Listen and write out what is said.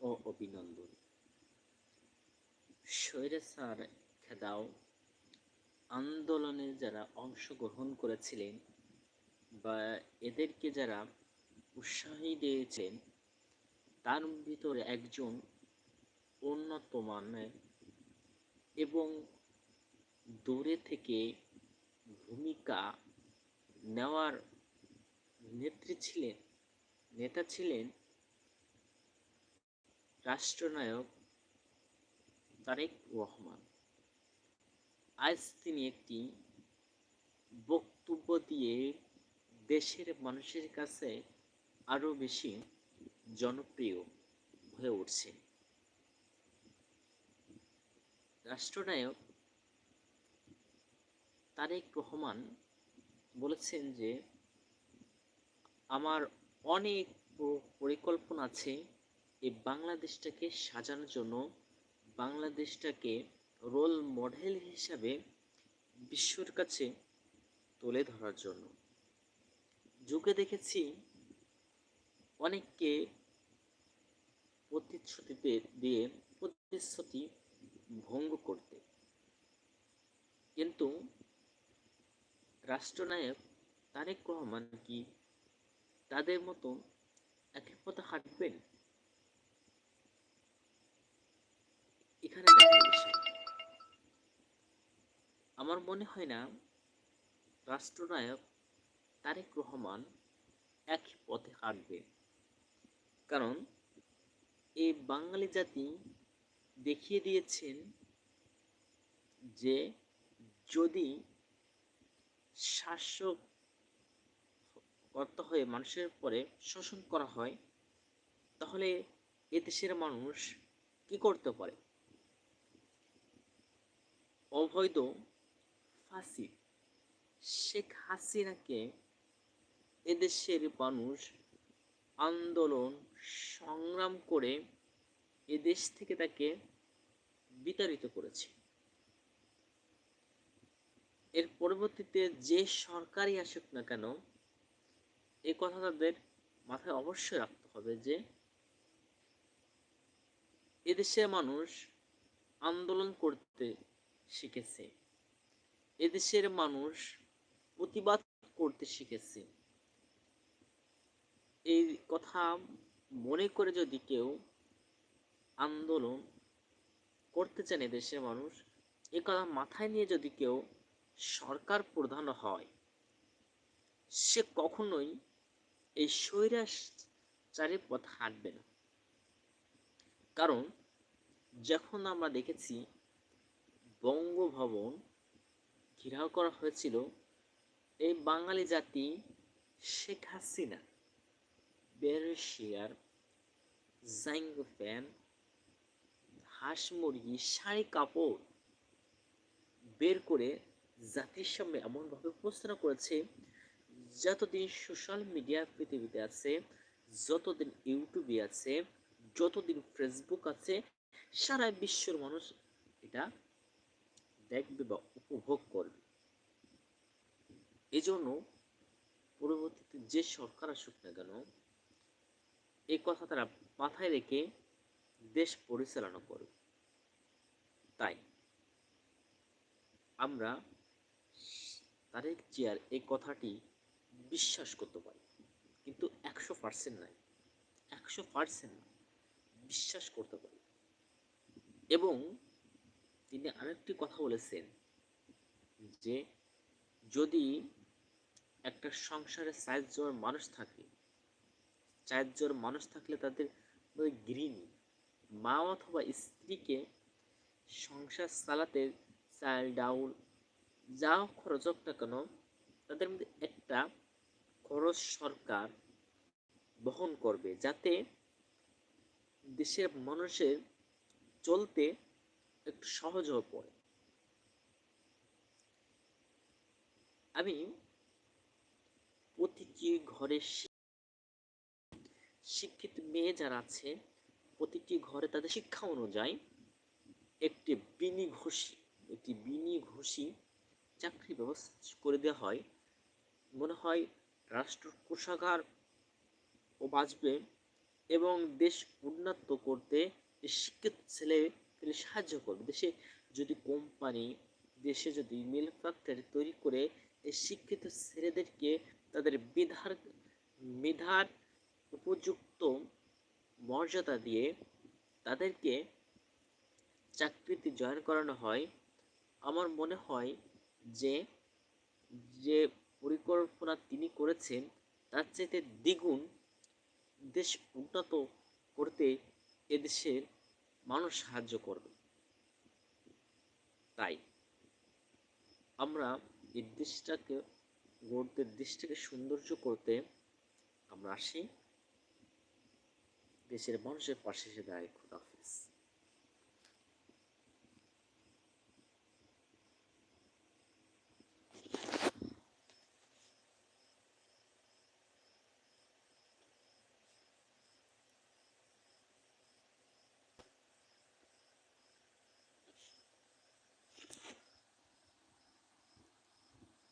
ও অভিনন্দন। স্বৈরাচার খেদাও, আন্দোলনে যারা অংশগ্রহণ করেছিলেন বা এদেরকে যারা উৎসাহী দিয়েছেন তার ভিতরে একজন উন্নত মানের এবং দূরে থেকে ভূমিকা নেওয়ার নেত্রী ছিলেন, নেতা ছিলেন রাষ্ট্রনায়ক তারেক রহমান। আজ তিনি একটি বক্তব্য দিয়ে দেশের মানুষের কাছে আরও বেশি জনপ্রিয় হয়ে উঠছে। রাষ্ট্রনায়ক তারেক রহমান বলেছেন যে, আমার অনেক পরিকল্পনা আছে এই বাংলাদেশটাকে সাজানোর জন্য বাংলাদেশটাকে রোল মডেল হিসাবে বিশ্বর কাছে তুলে ধরার জন্য। যুগে দেখেছি অনেককে প্রতিশ্রুতিতে দিয়ে প্রতিশ্রুতি ভঙ্গ করতে। কিন্তু রাষ্ট্রনায়ক তারেক রহমান কি তাদের মতো একই পথে হাঁটবেন? এখানে দেখার বিষয়। আমার মনে হয় না রাষ্ট্রনায়ক তারেক রহমান একই পথে হাঁটবে। কারণ এই বাঙালি জাতি দেখিয়ে দিয়েছেন যে যদি শাসক কর্তা হয়ে মানুষের পরে শোষণ করা হয়, তাহলে এ দেশের মানুষ কি করতে পারে? অবৈধ ফাঁসি। শেখ হাসিনাকে এদেশের মানুষ আন্দোলন সংগ্রাম করে এদেশ থেকে তাকে বিতাড়িত করেছে। এর পরবর্তীতে যে সরকারই আসুক না কেন, এ কথা তাদের মাথায় অবশ্যই রাখতে হবে যে, এদেশের মানুষ আন্দোলন করতে শিখেছে। এদেশের মানুষ প্রতিবাদ করতে শিখেছে। এই কথা মনে করে যদি কেউ আন্দোলন করতে চান এদেশের মানুষ, এ কথা মাথায় নিয়ে যদি কেউ সরকার প্রধান হয়, সে কখনোই এই স্বৈরাচারের পথ হাঁটবে না। কারণ যখন আমরা দেখেছি বঙ্গভবন ঘেরাও করা হয়েছিল এই বাঙালি জাতি শেখ হাসিনা বেরশিয়ার জাইঙ্গো ফ্যান, হাঁস মুরগি, শাড়ি, কাপড় বের করে জাতির সামনে এমনভাবে উপস্থাপনা করেছে যতদিন সোশ্যাল মিডিয়া পৃথিবীতে আছে, যতদিন ইউটিউবে আছে, যতদিন ফেসবুক আছে, সারা বিশ্বের মানুষ এটা দেখবে বা উপভোগ করবে। এজন্য পরবর্তীতে যে সরকার আসুক না কেন এই কথা তারা মাথায় রেখে দেশ পরিচালনা করবে তাই আমরা তারেক জিয়ার এই কথাটি বিশ্বাস করতে পারি, কিন্তু একশো পার্সেন্ট নাই একশো পার্সেন্ট বিশ্বাস করতে পারি। এবং তিনি আরেকটি কথা বলেছেন যে যদি একটা সংসারে চারজন মানুষ থাকে চারজন মানুষ থাকলে তাদের গৃহিণী, মা অথবা স্ত্রীকে সংসার চালাতে চাল, ডাউল, যা খরচ হোক না কেন, তাদের মধ্যে একটা খরচ সরকার বহন করবে যাতে দেশের মানুষের চলতে একটু সহজ হয়ে পড়ে। আমি প্রতিটি ঘরে শিক্ষিত মেয়ে যারা আছে, প্রতিটি ঘরে তাদের শিক্ষা অনুযায়ী একটি বিনি ঘুষি একটি বিনি ঘুষি চাকরি ব্যবস্থা করে দেওয়া হয়। মনে হয় রাষ্ট্র কোষাগার ও বাঁচবে এবং দেশ উন্নত করতে শিক্ষিত ছেলে পেলে সাহায্য করবে। দেশে যদি কোম্পানি দেশে যদি মিল ফ্যাক্টরি তৈরি করে, এই শিক্ষিত ছেলেদেরকে তাদের মেধার মেধার উপযুক্ত মর্যাদা দিয়ে তাদেরকে চাকরিতে জয়েন করানো হয়, আমার মনে হয় যে যে পরিকল্পনা তিনি করেছেন, তার চাইতে দ্বিগুণ দেশ উন্নত করতে এদেশের মানুষ সাহায্য করবে। তাই আমরা এই দেশটাকে গড়তে দেশটাকে সৌন্দর্য করতে আমরা আসি। দেশের মানুষের পাশে এসে দাঁড়াই। খুদাহাফিজ